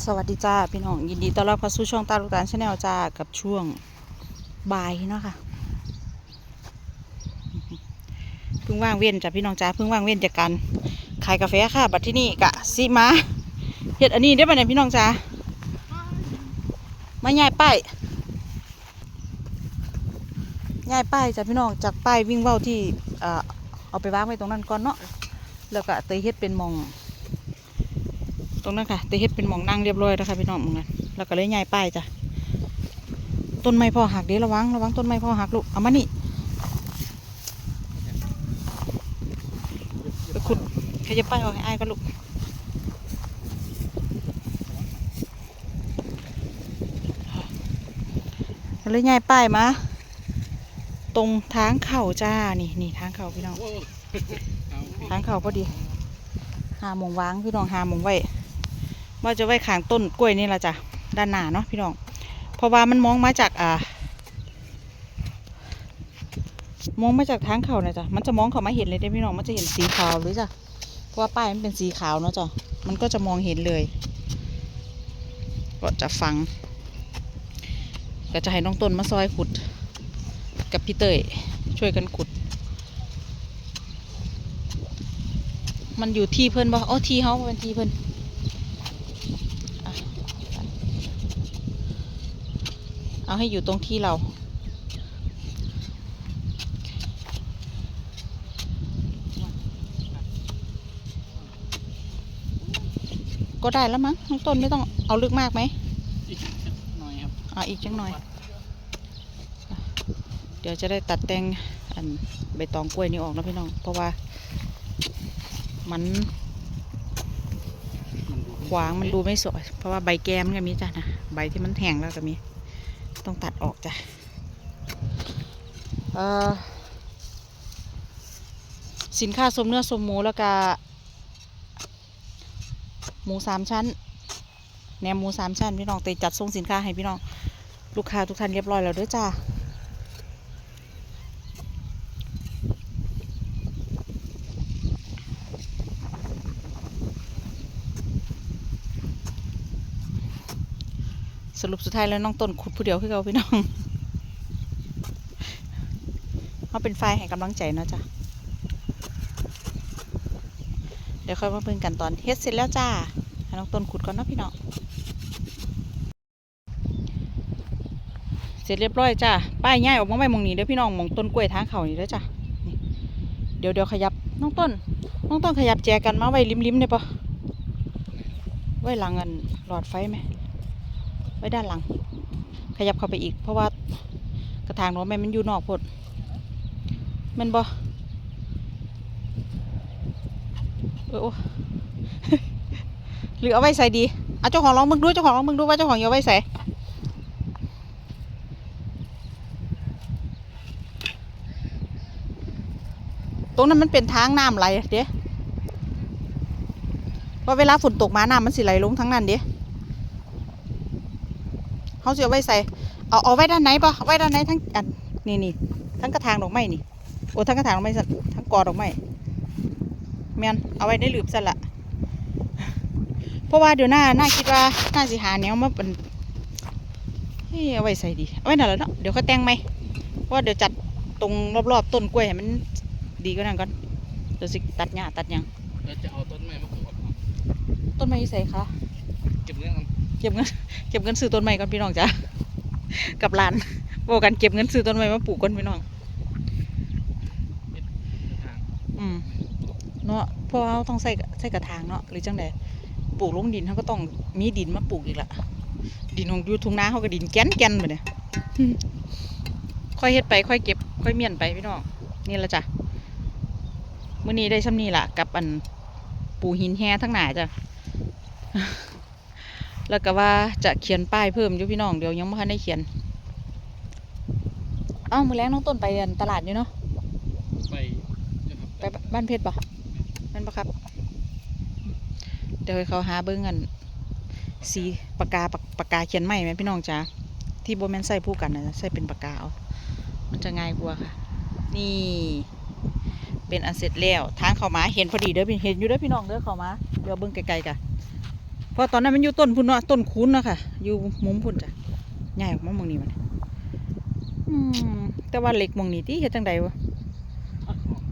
สวัสดีจ้าพี่น้องยินดีต้อนรับเข้าสู่ช่องตาลูกตาลชาแนลจ้ากับช่วงบ่ายเนาะค่ะเพิ่งว่างเว้นจ้ะพี่น้องจ้าเพิ่งว่างเว้นจากการขายกาแฟค่ะ บัดที่นี่กะสิมาเฮ็ดอันนี้ได้ปะเนี่ยพี่น้องจ้ามาย้ายป้ายย้ายป้ายจ้ะพี่น้องจากป้ายวิ่งเว้าที่เออเอาไปวางไว้ตรงนั้นก่อนเนาะแล้วก็เตยเฮ็ดเป็นมอง ตรงนั้นค่ะแต่เฮ็ดเป็นหมองนั่งเรียบร้อยแล้วค่ะพี่น้องเหมืองนั้นแล้วก็เลยย้ายป้ายจ้ะต้นไม้พ่อหักเด้ระวังระวังต้นไม้พ่อหักลูกเอามานี่ไปขุดขยับป้ายออกให้อายก็ลูกเลยย้ายป้ายมาตรงทางเข่าจ้านี่นี่ทางเข่าพี่น้องทางเข่าพอดีหาหมงวางพี่น้องหาหมงไว้ ว่าจะไว้ขางต้นกล้วยนี่ละจ้ะด้านหน้าเนาะพี่น้องเพราะว่ามันมองมาจากอ่ามองมาจากทางเขานะจ้ะมันจะมองเขามาเห็นเลยเด้พี่น้องมันจะเห็นสีขาวหรือจ้ะเพราะว่าป้ายมันเป็นสีขาวเนาะจ้ะมันก็จะมองเห็นเลย ก็จะฟัง ก็จะให้น้องต้นมาซอยขุด กับพี่เตยช่วยกันขุด มันอยู่ที่เพิ่อนบ่อ๋อที่เขาเป็นที่เพิ่อนอะ เอาให้อยู่ตรงที่เรา ก็ได้แล้วมั้งน้องต้นไม่ต้องเอาลึกมากไหมอีกหน่อยครับอะอีกจังหน่อย เดี๋ยวจะได้ตัดแต่งอันใบตองกล้วยนี่ออกแล้วพี่น้อง เพราะว่า มันมันดูขวางมันดูไม่สวย เพราะว่าใบแก้มนก็มีจ้ะนะ ใบที่มันแห้งแล้วก็มี ต้องตัดออกจ้ะเอ่อสินค้าสมเนื้อสมหมูแล้วก็หมูสามชั้นแหนมหมูสามชั้นพี่น้องเตยจัดส่งสินค้าให้พี่น้องลูกค้าทุกท่านเรียบร้อยแล้วด้วยจ้า สรุปสุดท้ายแล้วน้องต้นขุดผู้เดียวคือเราพี่น้องเขาเป็นไฟให้กำลังใจเนาะจ้ะ เดี๋ยวค่อยมาเพิ่งกันตอนเฮ็ดเสร็จแล้วจ้าให้น้องต้นขุดก่อนเนาะพี่น้อง เสร็จเรียบร้อยจ้า ป้ายง่ายออกมาไว้หมองนี้เด้อพี่น้องมองต้นกล้วยทางเขานี่เด้อจ้ะนี่เดี๋ยวเดี๋ยวขยับน้องต้น น้องต้นขยับแจกันมาไว้ริมๆได้ปะไว้หลังเงินหลอดไฟไหม ไว้ด้านหลัง ขยับเข้าไปอีก เพราะว่ากระถางหนูแม่มันอยู่นอกพดมันบ่เออโอ้หรือเอาไว้ใส่ดีเอาเจ้าของลองมึงดูเจ้าของลองมึงดูว่าเจ้าของอย่าเอาไว้ใส่ตรงนั้นมันเป็นทางน้ำไหลเดี๋ยวว่าเวลาฝนตกมาน้ำมันสิไหลลงทั้งนั้นเดี๋ยว เขาจะเอาไว้ใส่เอาเอาไว้ด้านไหนปะเอาไว้ด้านไหนทั้งอันนี่นี่ทั้งกระถางดอกไม้นี่โอ้ทั้งกระถางดอกไม้สั่นทั้งกอดอกไม้แมนเอาไว้ในหลืบสั่นละเพราะว่าเดี๋ยวหน้าหน้าคิดว่าหน้าสิหาแนวมาเป็นเฮ้ยเอาไว้ใส่ดีเอาไว้นั่นแหละเนาะเดี๋ยวเขาแต่งไหมเพราะว่าเดี๋ยวจัดตรงรอบๆต้นกล้วยให้มันดีก็นั่นก่อนเดี๋ยวสิตัดหญ้าตัดหยังเราจะเอาต้นไม้มาปลูกต้นไม้อยู่ใส่คะ เก็บเงินกันเก็บเงินเก็บเงินซื้อต้นไม้ก่อนพี่น้องจ้ะกับหลานโบกันเก็บเงินซื้อต้นไม้มาปลูกก่อนพี่น้องทางอืมเนาะเพราะว่าเราต้องใส่ใส่กระถางเนาะหรือจังใดปลูกลงดินเขาก็ต้องมีดินมาปลูกอีกละดินของอยู่ทุ่งนาเขาก็ดินแก่นแก่นไปเนี่ยอืมค่อยเฮ็ดไปค่อยเก็บ ค่อยเมียนไปพี่น้องนี่ละจ้ะมื้อนี้ได้ซ้ำนี่ล่ะกับอันปูหินแฮทั้งหนาจ้ะ แล้วก็ว่าจะเขียนป้ายเพิ่มอยู่พี่น้องเดี๋ยวยังไม่ทันได้เขียน เอ้ามือแรงน้องต้นไปอันตลาดอยู่เนาะไปนะครับไปบบ้านเพชรปะนั่นปะครับ เดี๋ยวให้เขาหาเบิ้งกันสีปากกาปากปากกาเขียนใหม่ไหมพี่น้องจ้าที่โบแมนใส่ผู้กันนะใส่เป็นปากกาเอามันจะง่ายกว่าค่ะ นี่ เป็นอันเสร็จแล้วทางเขามาเห็นพอดีเด้อพี่เห็นอยู่เด้อพี่น้องเด้อเขามาเดี๋ยวเบิ้งไกลๆกัน เพราะตอนนั้นมันอยู่ต้นพุ่นเนาะต้นคูนเนาะค่ะ อยู่มุมพุ่นจ้ะใหญ่ออกมาหมองนี้มันอืมแต่ว่าเหล็กหมองนี้ที่เฮ็ดจังใดวะ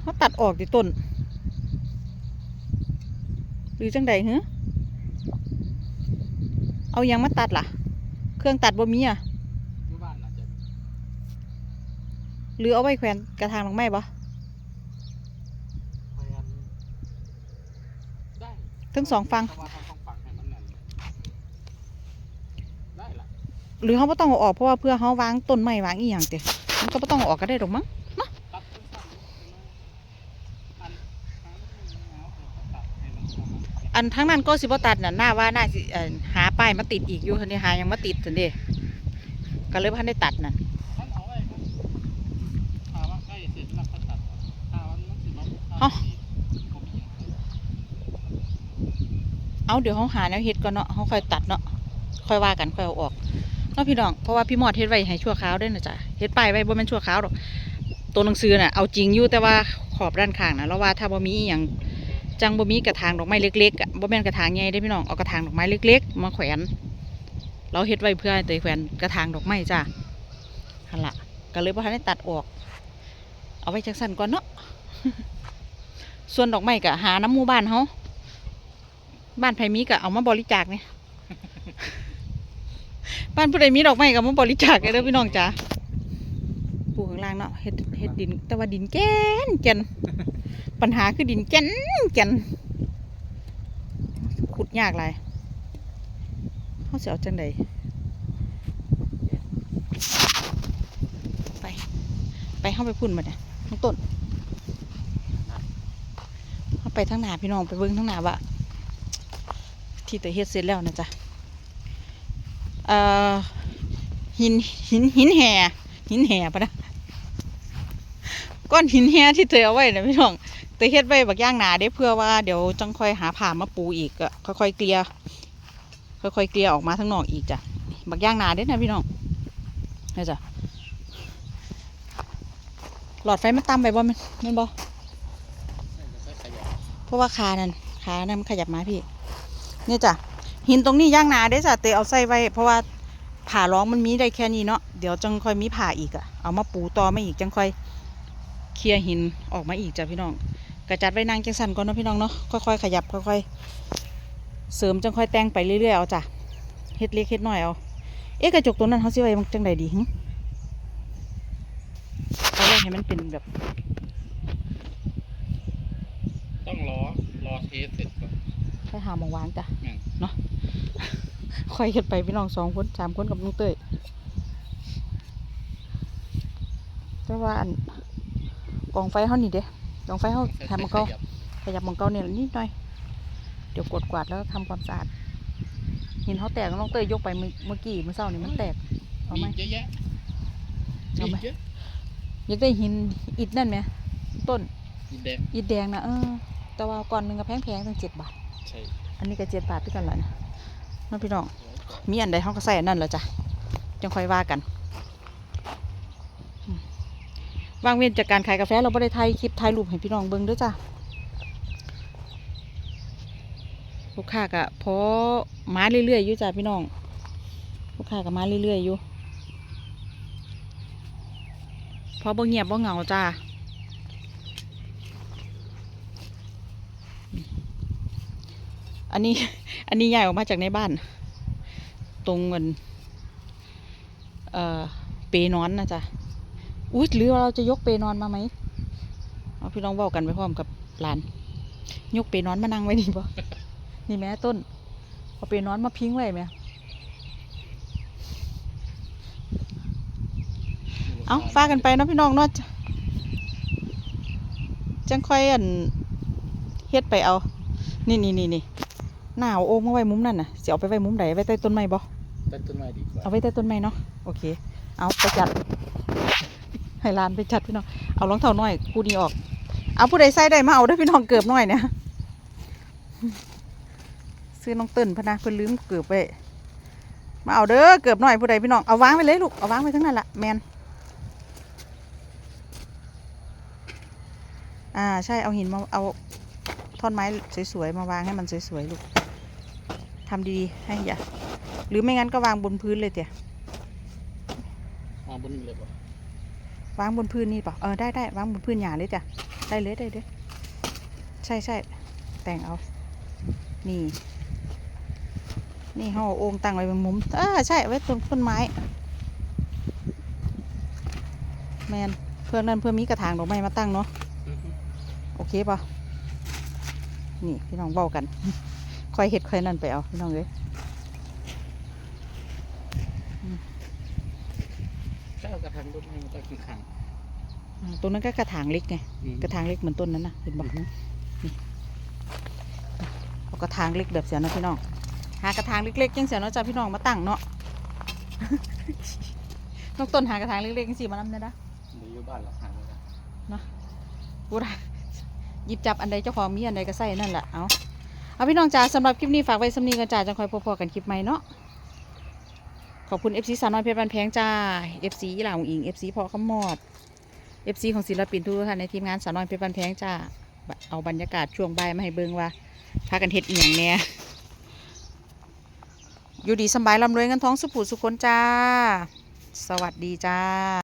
เขาตัดออกที่ต้น หรือจังใดเหรอเอาหยังมาตัดล่ะ เครื่องตัดบ่มีอะที่บ้านอาจจะหรือเอาไว้แขวนกระถางดอกไม้บ่พยายามได้ทั้งสองฝั่ง แต่ว่าทั้งสองฝั่งให้มันแน่นได้ละ หรือเขาบ่ต้องเอาออกเพราะว่าเพื่อเขาวางต้นไม้วางอีหยังเตะมันก็บ่ต้องเอาออกก็ได้ดอกมั้งตัดสั้นๆอันอันเอาอันทั้งนั้นก็สิบตัดน่ะหน้าว่าหน่าสิหาป้ายมาติดอีกอยู่ทันนี้หายังมาติดทันเด้ก็เลยบ่ทันได้ตัดน่ะเอ้าเสร็จแล้วก็ตัดถ้ามันมันสิบ่เอ้าก็มีอย่างนั้นเอาเดี๋ยวเขาหาแนวเฮ็ดก่อนเนาะเขาค่อยตัดเนาะค่อยว่ากันค่อยเอาออก เนาะพี่น้องเพราะว่าพี่มอดเฮ็ดไว้ให้ชั่วคราวด้อนะจ๊ะเฮ็ดป้ายไว้บ่แม่นชั่วคราวดอกตัวหนังสือน่ะเอาจริงอยู่แต่ว่าขอบด้านข้างนะเราว่าถ้าบ่มีอีหยังจังบ่มีกระถางดอกไม้เล็กๆอะบ่แม่นกระถางใหญ่เด้พี่น้องเอากระถางดอกไม้เล็ก ๆ มาแขวน เราเฮ็ดไว้เพื่อให้เตยแขวนกระถางดอกไม้จ้ะหั่นล่ะก็เลยบ่ทันได้ตัดออก เอาไว้จังซั่นก่อนเนาะส่วนดอกไม้ก็หาน้ำหมู่บ้านเฮาบ้านไผมีก็เอามาบริจาคเนี่ย บ้านผู้ใดมีดอกไม้ก็มาบริจาคเลยเด้อพี่น้องจ้าปลูกข้างล่างเนาะเฮ็ดเฮ็ดดิน แต่ว่าดินแก่นแก่นปัญหาคือดินแก่นแก่นขุดยากหลายเขาสิเอาจังใดไป ไปเข้าไปพุ่นมาเนี่ยทั้งต้นเข้าไปทั้งหนาพี่น้องไปเบิ้งทั้งหนาว่าที่เตยเฮ็ดเสร็จแล้วนะจ๊ะ เอ่อหินหินหินแห่หินแห่ปะนะก้อนหินแห่ที่เธอเอาไว้นะพี่น้องเธอเฮ็ดไว้บักย่างหนาเด้เพื่อว่าเดี๋ยวจังค่อยหาผ่ามาปูอีกก็ค่อยๆเกลี่ยค่อยๆเกลี่ยออกมาทั้งนอกอีกจ้ะบักย่างหนาเด้นะพี่น้องเนี่จ้ะหลอดไฟมันต่ำไปบ่มันมันบ่ค่อยขยับเพราะว่าขานั่นขานั่นมันขยับมาพี่นี่จ้ะ หินตรงนี้ย่างหนาเด้จ้ะเตเอาใส่ไว้ เพราะว่าผ่าร้องมันมีได้แค่นี้เนาะเดี๋ยวจังค่อยมีผ่าอีกอะเอามาปูต่อมาอีกจังค่อยเคลียร์หินออกมาอีกจ้ะพี่น้องกระจัดไว้นางจังสันก่อนเนาะพี่น้องเนาะค่อยๆขยับค่อยๆเสริมจังค่อยแต่งไปเรื่อยๆเอาจ้ะเฮ็ดเล็กเฮ็ดน้อยเอาเอ๊ะกระจกตัวนั้นเขาสิไว้จังใดดีหึเอาไว้ให้มันเป็นแบบ ต้องรอรอเทสเสร็จก่อน ค่อยหาหมองวางจ้ะแม่นค่อยเฮ็ดไปพี่น้องสองคนสามคนกับลุงเต้ยแต่ว่าอันกองไฟเฮานี่เด้กองไฟเฮาทำมันก็ขยับขยับมันเก่าเนี่ยนิดหน่อย เดี๋ยวกวดกวาดแล้วทำความสะอาดเห็นเขาแตกน้องเต้ยยกไปเมื่อเมื่อกี้เมื่อเช้านี่มันแตกเอาไหมมีเยอะแยะเอาไหมเยอะอยากได้หินอิฐนั่นไหมต้นดินแดงอิฐแดงนะเออแต่ว่าก่อนหนึ่งก็แพงๆตั้งเจ็ดบาท ใช่อันนี้ก็เจ็ดบาทด้วยกันละนะน้องพี่น้อง มีอันใดเขาก็ใส่อันนั้นแหละจ้ะจังค่อยว่ากันวางเว้นจากการขายกาแฟเราไม่ได้ถ่ายคลิปถ่ายรูปให้พี่น้องเบิ่งด้วยจ้ะลูกค้าก็พอมาเรื่อยๆอยู่จ้ะพี่น้อง ลูกค้าก็มาเรื่อยๆอยู่พอบ่เงียบบ่เหงาจ้า อันนี้ อันนี้ย้ายออกมาจากในบ้าน ตรงเงินเอ่อเปนอนนะจ๊ะอุ้ยหรือว่าเราจะยกเปนอนมาไหมเอาพี่น้องเว้ากันไปพร้อมกับหลาน ยกเปนอนมานั่งไว้นี่บ่นี่แม่ต้นเอาเปนอนมาพิงไว้ไหมเอาฟากันไปเนาะพี่น้องเนาะจังค่อยอันเฮ็ดไปเอา นี่นี่นี่นี่ หน้าเอาโอ่งมาไว้มุมนั่นน่ะสิเอาไปไว้มุมใดไว้ใต้ต้นไม้บ่ต้นต้นไม้ดีกว่าเอาไว้ใต้ต้นไม้เนาะโอเค เอาไปจัดให้ร้านไปจัดพี่น้องเอารองเท้าน้อยคู่นี้ออก เอาผู้ใดใส่ได้มาเอาเด้วยพี่น้องเกือบน้อยเนี่ยซื้อน้องเติ้นพะนะเพิ่นลืมเกือบไปมาเอาเด้อเกือบน้อยผู้ใดพี่น้องเอาวางไปเลยลูกเอาวางไว้ทั้งนั้นละแมนอ่าใช่เอาหินมาเอา ท่อนไม้สวยๆมาวางให้มันสวยๆลูกทำดีๆให้อย่าหรือไม่งั้นก็วางบนพื้นเลยเตี่ยวางบนนี้เลยป่ะวางบนพื้นนี่เปล่าเออได้ได้วางบนพื้นหยาเลยจ้ะได้เลยได้เลยใช่ใช่แต่งเอา นี่ นี่ห่อโอ่งตั้งไว้บนมุมเออใช่ไว้ตรงต้นไม้ แมนเพื่อนนั่นเพื่อมีกระถางดอกไม้มาตั้งเนาะโอเคปะ นี่พี่น้องเบ้ากันคอยเห็ดคอยนั่นไปเอาพี่น้องเลยเจ้ากระถางรถให้มันจะกี่ครั้งอ่าตรงนั้นก็กระถางเล็กไง กระถางเล็กเหมือนต้นนั้นนะเห็นบอกนี่เอากระถางเล็กแบบเสียนะพี่น้อง หากระถางเล็กๆยังเสียเนาะจ้าพี่น้องมาตั้งเนาะน้องต้นหากระถางเล็กๆยังสีมานำเนี่ยนะเดี๋ยวอยู่บ้านเราหาเลยนะกูได้ หยิบจับอันใดเจ้าของมีอันใดก็ใส่นั่นแหละเอาเอาพี่น้องจ๋าสำหรับคลิปนี้ฝากไว้สำนีกันจ้าจังคอยพอๆกันคลิปใหม่เนาะขอบคุณ FC สาวน้อยเพชรบันแพงจ้า FC หล่าวอิง FC พอขมอด FC ของศิลปินทุกท่านในทีมงานสาวน้อยเพชรบันแพงจ้าเอาบรรยากาศช่วงบ่ายมาให้เบิ่งว่าพากันเฮ็ดอีหยังเนี่ยอยู่ดีสบายลำรวยเงินทองสุขผูสุขคนจ้า สวัสดีจ้า